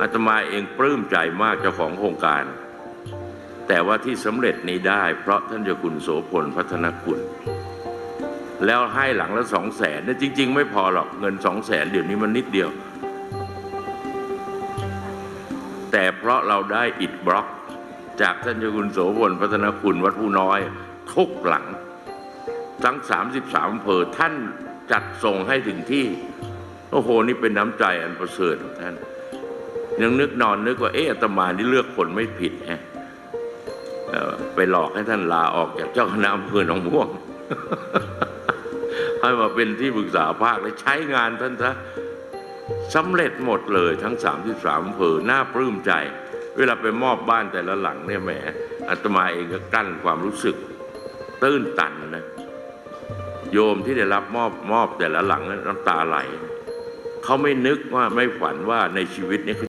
อาตมาเองปลื้มใจมากเจ้าของโครงการ แต่ว่าที่สำเร็จนี้ได้ เพราะท่านเจ้าคุณโสพลพัฒนคุณ แล้วให้หลังละสองแสนเนี่ยจริง ๆ ไม่พอหรอกเงินสองแสนเดี๋ยวนี้มันนิดเดียว แต่เพราะเราได้อิฐบล็อก จากท่านเจ้าคุณโสพลพัฒนคุณวัดผู้น้อยทุกหลัง ทั้ง 33อำเภอท่านจัดส่งให้ถึงที่ โอ้โห นี่เป็นน้ำใจอันประเสริฐของท่าน ยังนึกนอนนึกว่าเอ๊ะอตมานี่เลือกคนไม่ผิดแฮะไปหลอกให้ท่านลาออกจากเจ้าคณะอำเภอหนองม่วง ให้มาเป็นที่ปรึกษาภาคและใช้งานท่านซะสำเร็จหมดเลยทั้ง 33อำเภอน่าปลื้มใจ เวลาไปมอบบ้านแต่ละหลังเนี่ยแหมอาตมาเองก็กั้นความรู้สึก ตื้นตันนะโยมที่ได้รับมอบมอบแต่ละหลังน้ำตาไหลเขาไม่นึกว่าไม่ฝันว่าในชีวิตนี้